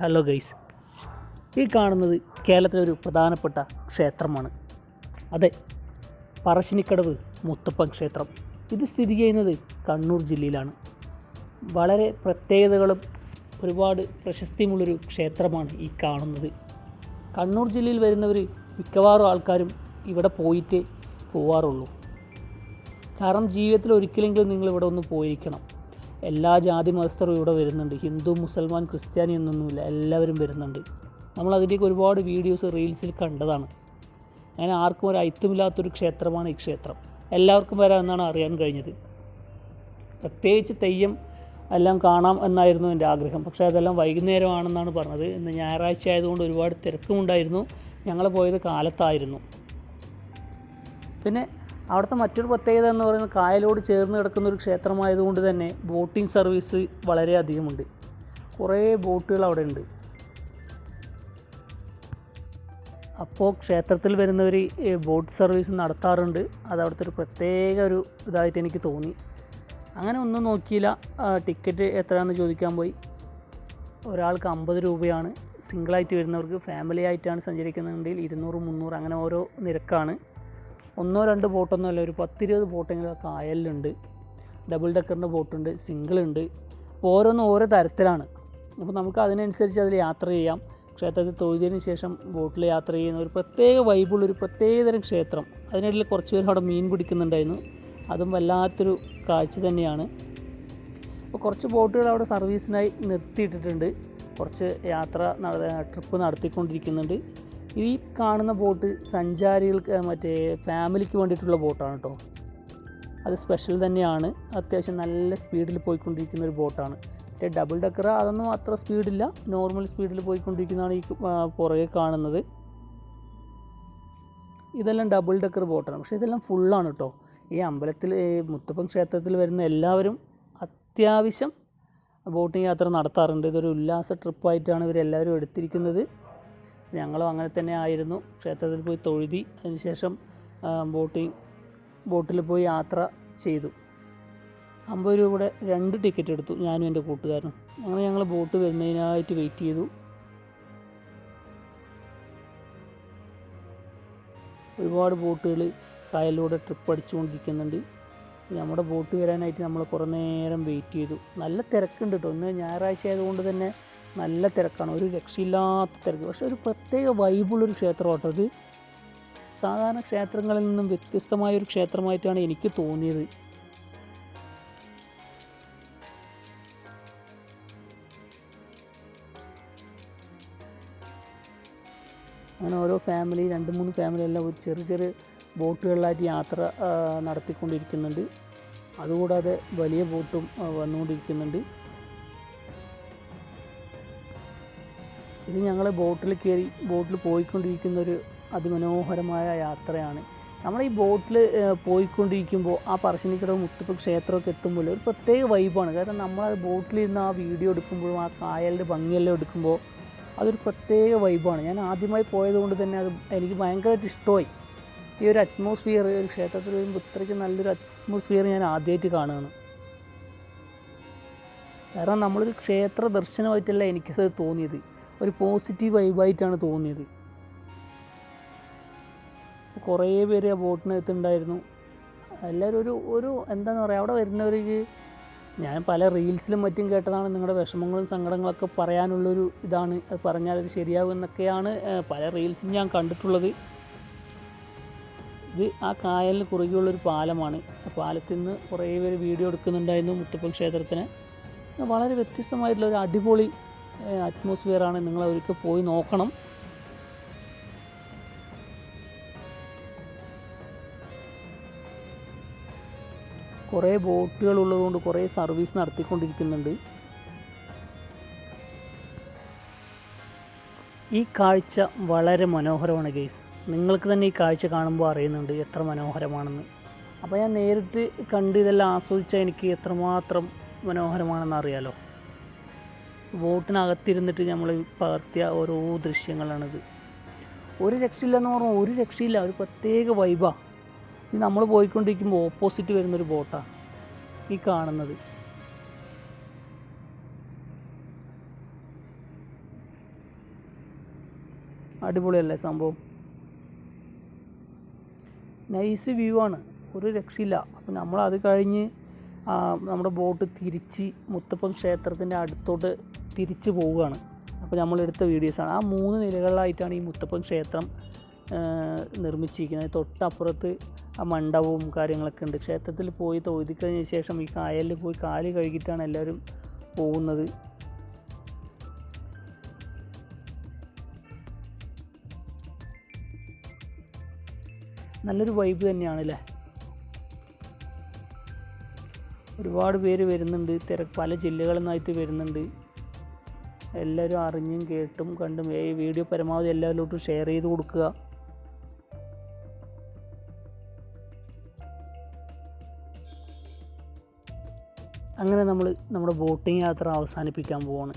Hello guys ഈ കാണുന്നത് കേരളത്തിലെ ഒരു പ്രധാനപ്പെട്ട ക്ഷേത്രമാണ്. അതെ പറശ്ശിനിക്കടവ് മുത്തപ്പൻ ക്ഷേത്രം. ഇത് സ്ഥിതി ചെയ്യുന്നത് കണ്ണൂർ ജില്ലയിലാണ്. വളരെ പ്രത്യേകതകളും ഒരുപാട് പ്രശസ്തിയുമുള്ളൊരു ക്ഷേത്രമാണ് ഈ കാണുന്നത്. കണ്ണൂർ ജില്ലയിൽ വരുന്നവർ മിക്കവാറും ആൾക്കാരും ഇവിടെ പോയിട്ടേ പോവാറുള്ളൂ. കാരണം ജീവിതത്തിൽ ഒരിക്കലെങ്കിലും നിങ്ങൾ ഇവിടെ ഒന്ന് പോയിരിക്കണം. എല്ലാ ജാതി മതസ്ഥരും ഇവിടെ വരുന്നുണ്ട്. ഹിന്ദു മുസൽമാൻ ക്രിസ്ത്യാനി എന്നൊന്നുമില്ല എല്ലാവരും വരുന്നുണ്ട്. നമ്മൾ അതിന്റെയൊക്കെ ഒരുപാട് വീഡിയോസ് റീൽസിൽ കണ്ടതാണ്. അങ്ങനെ ആർക്കും ഒരു ഐത്യമില്ലാത്തൊരു ക്ഷേത്രമാണ് ഈ ക്ഷേത്രം. എല്ലാവർക്കും വരാമെന്നാണ് അറിയാൻ കഴിഞ്ഞത്. പ്രത്യേകിച്ച് തെയ്യം എല്ലാം കാണാം എന്നായിരുന്നു എന്റെ ആഗ്രഹം. പക്ഷേ അതെല്ലാം വൈകുന്നേരമാണെന്നാണ് പറഞ്ഞത്. ഇന്ന് ഞായറാഴ്ച ആയതുകൊണ്ട് ഒരുപാട് തിരക്കുമുണ്ടായിരുന്നു. ഞങ്ങൾ പോയത് കാലത്തായിരുന്നു. പിന്നെ അവിടുത്തെ മറ്റൊരു പ്രത്യേകത എന്ന് പറയുന്നത് കായലോട് ചേർന്ന് കിടക്കുന്ന ഒരു ക്ഷേത്രമായതുകൊണ്ട് തന്നെ ബോട്ടിംഗ് സർവീസ് വളരെ അധികമുണ്ട്. കുറേ ബോട്ടുകൾ അവിടെ ഉണ്ട്. അപ്പോൾ ക്ഷേത്രത്തിൽ വരുന്നവർ ബോട്ട് സർവീസ് നടത്താറുണ്ട്. അത് അവിടുത്തെ ഒരു പ്രത്യേക ഒരു ഇതായിട്ട് എനിക്ക് തോന്നി. അങ്ങനെ ഒന്നും നോക്കിയില്ല. ടിക്കറ്റ് എത്രയാണെന്ന് ചോദിക്കാൻ പോയി. ഒരാൾക്ക് അമ്പത് രൂപയാണ്. സിംഗിളായിട്ട് വരുന്നവർക്ക് ഫാമിലി ആയിട്ടാണ് സഞ്ചരിക്കുന്നുണ്ടെങ്കിൽ ഇരുന്നൂറ് മുന്നൂറ് അങ്ങനെ ഓരോ നിരക്കാണ്. ഒന്നോ രണ്ട് ബോട്ടൊന്നും അല്ല ഒരു പത്തിരുപത് ബോട്ടെങ്കിലും കായലിലുണ്ട് ഡബിൾ ഡെക്കറിന്റെ ബോട്ടുണ്ട് അപ്പോൾ ഓരോന്നും ഓരോ തരത്തിലാണ്. അപ്പോൾ നമുക്ക് അതിനനുസരിച്ച് അതിൽ യാത്ര ചെയ്യാം. ക്ഷേത്രത്തിൽ തൊഴുതിയതിന് ശേഷം ബോട്ടിൽ യാത്ര ചെയ്യുന്ന ഒരു പ്രത്യേക വൈബുള്ള ഒരു പ്രത്യേകതരം ക്ഷേത്രം. അതിനിടയിൽ കുറച്ച് പേര് അവിടെ മീൻ പിടിക്കുന്നുണ്ടായിരുന്നു. അതും വല്ലാത്തൊരു കാഴ്ച തന്നെയാണ്. അപ്പോൾ കുറച്ച് ബോട്ടുകൾ അവിടെ സർവീസിനായി നിർത്തിയിട്ടിട്ടുണ്ട്. കുറച്ച് യാത്ര നട ട്രിപ്പ് നടത്തിക്കൊണ്ടിരിക്കുന്നുണ്ട്. ഈ കാണുന്ന ബോട്ട് സഞ്ചാരികൾക്ക് മറ്റേ ഫാമിലിക്ക് വേണ്ടിയിട്ടുള്ള ബോട്ടാണ് കേട്ടോ അത് സ്പെഷ്യൽ തന്നെയാണ്. അത്യാവശ്യം നല്ല സ്പീഡിൽ പോയിക്കൊണ്ടിരിക്കുന്ന ഒരു ബോട്ടാണ്. മറ്റേ ഡബിൾ ഡക്കർ അതൊന്നും അത്ര സ്പീഡില്ല. നോർമൽ സ്പീഡിൽ പോയിക്കൊണ്ടിരിക്കുന്നതാണ് ഈ പുറകെ കാണുന്നത്. ഇതെല്ലാം ഡബിൾ ഡക്കർ ബോട്ടാണ്. പക്ഷേ ഇതെല്ലാം ഫുള്ളാണ് കേട്ടോ ഈ അമ്പലത്തിൽ മുത്തപ്പൻ ക്ഷേത്രത്തിൽ വരുന്ന എല്ലാവരും അത്യാവശ്യം ബോട്ടിംഗ് യാത്ര നടത്താറുണ്ട്. ഇതൊരു ഉല്ലാസ ട്രിപ്പായിട്ടാണ് ഇവരെല്ലാവരും എടുത്തിരിക്കുന്നത്. ഞങ്ങളും അങ്ങനെ തന്നെ ആയിരുന്നു. ക്ഷേത്രത്തിൽ പോയി തൊഴുതി. അതിനുശേഷം ബോട്ടിംഗ് ബോട്ടിൽ പോയി യാത്ര ചെയ്തു. അമ്പത് രൂപയുടെ രണ്ട് ടിക്കറ്റ് എടുത്തു ഞാനും എന്റെ കൂട്ടുകാരനും. അങ്ങനെ ഞങ്ങൾ ബോട്ട് വരുന്നതിനായിട്ട് വെയിറ്റ് ചെയ്തു. ഒരുപാട് ബോട്ടുകൾ കായലിലൂടെ ട്രിപ്പ് അടിച്ചുകൊണ്ടിരിക്കുന്നുണ്ട് നമ്മുടെ ബോട്ട് വരാനായിട്ട് നമ്മൾ കുറേ നേരം വെയിറ്റ് ചെയ്തു. നല്ല തിരക്കുണ്ട് കേട്ടോ ഇന്ന് ഞായറാഴ്ച ആയതുകൊണ്ട് തന്നെ നല്ല തിരക്കാണ് ഒരു രക്ഷയില്ലാത്ത തിരക്ക്. പക്ഷെ ഒരു പ്രത്യേക വൈബുള്ളൊരു ക്ഷേത്രമാട്ടോ അത് സാധാരണ ക്ഷേത്രങ്ങളിൽ നിന്നും വ്യത്യസ്തമായ ഒരു ക്ഷേത്രമായിട്ടാണ് എനിക്ക് തോന്നിയത്. അങ്ങനെ ഓരോ ഫാമിലി രണ്ട് മൂന്ന് ഫാമിലി എല്ലാം ഒരു ചെറിയ ചെറിയ ബോട്ടുകളിലായിട്ട് യാത്ര നടത്തിക്കൊണ്ടിരിക്കുന്നുണ്ട്. അതുകൂടാതെ വലിയ ബോട്ടും വന്നുകൊണ്ടിരിക്കുന്നുണ്ട്. ഇത് ഞങ്ങൾ ബോട്ടിൽ കയറി ബോട്ടിൽ പോയിക്കൊണ്ടിരിക്കുന്ന ഒരു അതിമനോഹരമായ യാത്രയാണ്. നമ്മൾ ഈ ബോട്ടിൽ പോയിക്കൊണ്ടിരിക്കുമ്പോൾ ആ പറശ്ശിനിക്കടവ് മുത്തപ്പ ക്ഷേത്രമൊക്കെ എത്തുമ്പോൾ ഒരു പ്രത്യേക വൈബാണ്. കാരണം നമ്മൾ ആ ബോട്ടിലിരുന്ന് ആ വീഡിയോ എടുക്കുമ്പോഴും ആ കായലിന്റെ ഭംഗിയെല്ലാം എടുക്കുമ്പോൾ അതൊരു പ്രത്യേക വൈബാണ്. ഞാൻ ആദ്യമായി പോയതുകൊണ്ട് തന്നെ അത് എനിക്ക് ഭയങ്കരമായിട്ട് ഇഷ്ടമായി. ഈ ഒരു അറ്റ്മോസ്ഫിയർ ഒരു ക്ഷേത്രത്തിൽ വരുമ്പോൾ ഇത്രയ്ക്ക് നല്ലൊരു അറ്റ്മോസ്ഫിയർ ഞാൻ ആദ്യമായിട്ട് കാണുകയാണ്. കാരണം നമ്മളൊരു ക്ഷേത്ര ദർശനമായിട്ടല്ല എനിക്കത് തോന്നിയത്. ഒരു പോസിറ്റീവ് വൈബായിട്ടാണ് തോന്നിയത്. കുറേ പേര് ആ ബോട്ടിനകത്ത് ഉണ്ടായിരുന്നു. എല്ലാവരും ഒരു ഒരു എന്താണെന്ന് പറയുക അവിടെ വരുന്നവർക്ക് ഞാൻ പല റീൽസിലും മറ്റും കേട്ടതാണ്. നിങ്ങളുടെ വിഷമങ്ങളും സങ്കടങ്ങളൊക്കെ പറയാനുള്ളൊരു ഇതാണ്. അത് പറഞ്ഞാൽ അത് ശരിയാവും എന്നൊക്കെയാണ് പല റീൽസും ഞാൻ കണ്ടിട്ടുള്ളത്. ഇത് ആ കായലിന് കുറുകെയുള്ളൊരു പാലമാണ്. ആ പാലത്തിൽ നിന്ന് കുറേ പേര് വീഡിയോ എടുക്കുന്നുണ്ടായിരുന്നു മുത്തപ്പൻ ക്ഷേത്രത്തിന്. വളരെ വ്യത്യസ്തമായിട്ടുള്ള ഒരു അടിപൊളി അറ്റ്മോസ്ഫിയറാണ് നിങ്ങൾ അവർക്ക് പോയി നോക്കണം. കുറേ ബോട്ടുകൾ ഉള്ളതുകൊണ്ട് കുറേ സർവീസ് നടത്തിക്കൊണ്ടിരിക്കുന്നുണ്ട്. ഈ കാഴ്ച വളരെ മനോഹരമാണ് ഗെയ്സ് നിങ്ങൾക്ക് തന്നെ ഈ കാഴ്ച കാണുമ്പോൾ അറിയുന്നുണ്ട് എത്ര മനോഹരമാണെന്ന്. അപ്പോൾ ഞാൻ നേരിട്ട് കണ്ട് ഇതെല്ലാം ആസ്വദിച്ചാൽ എനിക്ക് എത്രമാത്രം മനോഹരമാണെന്ന് അറിയാലോ. ബോട്ടിനകത്തിരുന്നിട്ട് നമ്മൾ പകർത്തിയ ഓരോ ദൃശ്യങ്ങളാണിത്. ഒരു രക്ഷയില്ലെന്ന് പറഞ്ഞാൽ ഒരു രക്ഷയില്ല ഒരു പ്രത്യേക വൈബാണ് ഇത് നമ്മൾ പോയിക്കൊണ്ടിരിക്കുമ്പോൾ ഓപ്പോസിറ്റ് വരുന്നൊരു ബോട്ടാണ് ഈ കാണുന്നത്. അടിപൊളിയല്ലേ സംഭവം? നൈസ് വ്യൂ ആണ്. ഒരു രക്ഷയില്ല. അപ്പം നമ്മൾ അത് കഴിഞ്ഞ് നമ്മുടെ ബോട്ട് തിരിച്ച് മുത്തപ്പം ക്ഷേത്രത്തിന്റെ അടുത്തോട്ട് തിരിച്ച് പോവുകയാണ്. അപ്പോൾ നമ്മളെടുത്ത വീഡിയോസാണ്. ആ മൂന്ന് നിലകളിലായിട്ടാണ് ഈ മുത്തപ്പൻ ക്ഷേത്രം നിർമ്മിച്ചിരിക്കുന്നത്. തൊട്ടപ്പുറത്ത് ആ മണ്ഡപവും കാര്യങ്ങളൊക്കെ ഉണ്ട്. ക്ഷേത്രത്തിൽ പോയി തൊഴുതി കഴിഞ്ഞ ശേഷം ഈ കായലിൽ പോയി കാൽ കഴുകിയിട്ടാണ് എല്ലാവരും പോകുന്നത്. നല്ലൊരു വൈബ് തന്നെയാണ് അല്ലേ? ഒരുപാട് പേര് വരുന്നുണ്ട്. തിരക്ക് പല ജില്ലകളിൽ നിന്നായിട്ട് വരുന്നുണ്ട്. എല്ലാവരും അറിഞ്ഞും കേട്ടും കണ്ടും ഈ വീഡിയോ പരമാവധി എല്ലാവരിലോട്ടും ഷെയർ ചെയ്ത് കൊടുക്കുക. അങ്ങനെ നമ്മൾ നമ്മുടെ ബോട്ടിംഗ് യാത്ര അവസാനിപ്പിക്കാൻ പോവാണ്.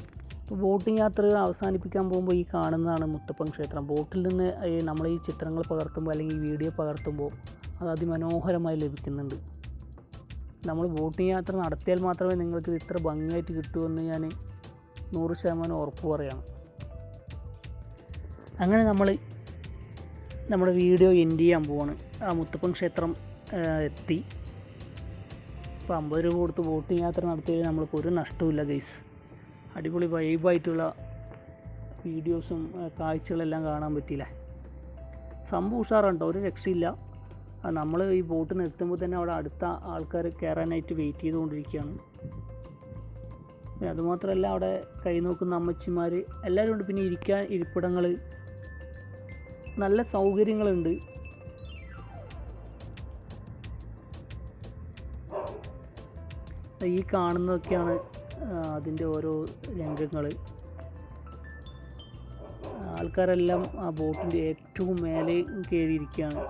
ബോട്ടിംഗ് യാത്രകൾ അവസാനിപ്പിക്കാൻ പോകുമ്പോൾ ഈ കാണുന്നതാണ് മുത്തപ്പൻ ക്ഷേത്രം. ബോട്ടിൽ നിന്ന് നമ്മൾ ഈ ചിത്രങ്ങൾ പകർത്തുമ്പോൾ അല്ലെങ്കിൽ ഈ വീഡിയോ പകർത്തുമ്പോൾ അത് അതിമനോഹരമായി ലഭിക്കുന്നുണ്ട്. നമ്മൾ ബോട്ടിംഗ് യാത്ര നടത്തിയാൽ മാത്രമേ നിങ്ങൾക്ക് ഇത് ഇത്ര ഭംഗിയായിട്ട് കിട്ടുമെന്ന് ഞാൻ നൂറ് ശതമാനം ഉറപ്പ് പറയാണ്. അങ്ങനെ നമ്മൾ നമ്മുടെ വീഡിയോ എൻഡ് ചെയ്യാൻ പോവാണ്. ആ മുത്തപ്പൻ ക്ഷേത്രം എത്തി. ഇപ്പോൾ അമ്പത് രൂപ കൊടുത്ത് ബോട്ടിംഗ് യാത്ര നടത്തിയതിൽ നമ്മൾക്ക് ഒരു നഷ്ടവുമില്ല ഗൈസ് അടിപൊളി വൈബായിട്ടുള്ള വീഡിയോസും കാഴ്ചകളെല്ലാം കാണാൻ പറ്റിയില്ല? സംഭവം ഉഷാറുണ്ടോ ഒരു രക്ഷയില്ല. നമ്മൾ ഈ ബോട്ട് നിർത്തുമ്പോൾ തന്നെ അവിടെ അടുത്ത ആൾക്കാർ കയറാനായിട്ട് വെയിറ്റ് ചെയ്തുകൊണ്ടിരിക്കുകയാണ്. പിന്നെ അതുമാത്രമല്ല അവിടെ കൈ നോക്കുന്ന അമ്മച്ചിമാർ എല്ലാവരും ഉണ്ട്. പിന്നെ ഇരിക്കാൻ ഇരിപ്പിടങ്ങൾ നല്ല സൗകര്യങ്ങളുണ്ട്. ഈ കാണുന്നതൊക്കെയാണ് അതിന്റെ ഓരോ രംഗങ്ങൾ ആൾക്കാരെല്ലാം ആ ബോട്ടിന്റെ ഏറ്റവും മേലെ കയറിയിരിക്കുകയാണ്.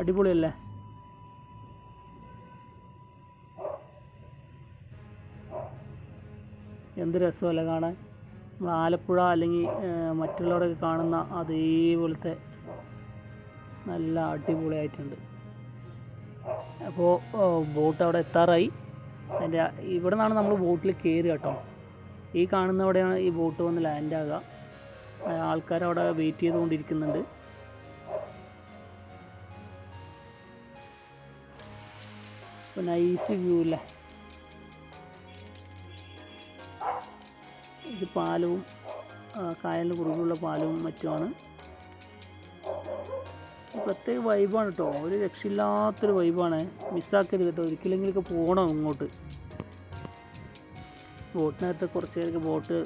അടിപൊളിയല്ലേ? എന്ത് രസമല്ലേ കാണാൻ? നമ്മൾ ആലപ്പുഴ അല്ലെങ്കിൽ മറ്റുള്ളവരൊക്കെ കാണുന്ന അതേപോലത്തെ നല്ല അടിപൊളിയായിട്ടുണ്ട്. അപ്പോൾ ബോട്ട് അവിടെ എത്താറായി. അതിന്റെ ഇവിടെ നിന്നാണ് നമ്മൾ ബോട്ടിൽ കയറുക കേട്ടോ. ഈ കാണുന്നവിടെയാണ് ഈ ബോട്ട് വന്ന് ലാൻഡ് ആകുക ആൾക്കാരവിടെ വെയിറ്റ് ചെയ്തുകൊണ്ടിരിക്കുന്നുണ്ട്. ഇപ്പോൾ നൈസ് വ്യൂ അല്ലേ ഇത് പാലവും കായലിന് കുറുകെയുള്ള പാലവും മറ്റുമാണ്. പ്രത്യേക വൈബാണ് കേട്ടോ ഒരു രക്ഷയില്ലാത്തൊരു വൈബാണ് മിസ്സാക്കരുത് കേട്ടോ. ഒരിക്കലെങ്കിലൊക്കെ പോകണം ഇങ്ങോട്ട് ബോട്ടിനകത്ത് കുറച്ച് പേരൊക്കെ ബോട്ട്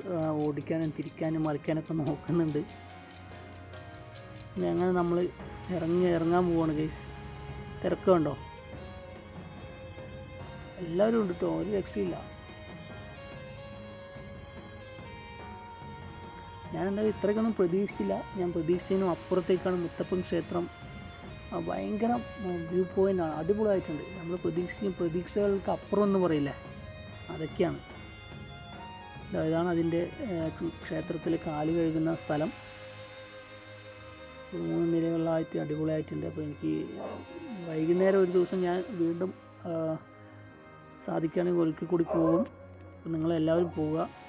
ഓടിക്കാനും തിരിക്കാനും മറിക്കാനൊക്കെ നോക്കുന്നുണ്ട്. അങ്ങനെ നമ്മൾ ഇറങ്ങി ഇറങ്ങാൻ പോവാണ് കേസ് തിരക്ക് കണ്ടോ എല്ലാവരും ഉണ്ട് കേട്ടോ ഒരു രക്ഷയില്ല ഞാൻ എന്തായാലും ഇത്രയ്ക്കൊന്നും പ്രതീക്ഷിച്ചില്ല. ഞാൻ പ്രതീക്ഷിച്ചതിനും അപ്പുറത്തേക്കാണ് മുത്തപ്പൻ ക്ഷേത്രം. ഭയങ്കര വ്യൂ പോയിന്റാണ് അടിപൊളിയായിട്ടുണ്ട്. നമ്മൾ പ്രതീക്ഷിക്കും പ്രതീക്ഷകൾക്ക് അപ്പുറം എന്ന് പറയില്ലേ? അതൊക്കെയാണ്. ഇതാണ് അതിന്റെ ക്ഷേത്രത്തിൽ കാൽ കഴുകുന്ന സ്ഥലം. മൂന്ന് നിലകളിലായിട്ട് അടിപൊളിയായിട്ടുണ്ട്. അപ്പോൾ എനിക്ക് വൈകുന്നേരം ഒരു ദിവസം ഞാൻ വീണ്ടും സാധിക്കുകയാണെങ്കിൽ ഒരിക്കൽ കൂടി പോകും. നിങ്ങളെല്ലാവരും പോവുക.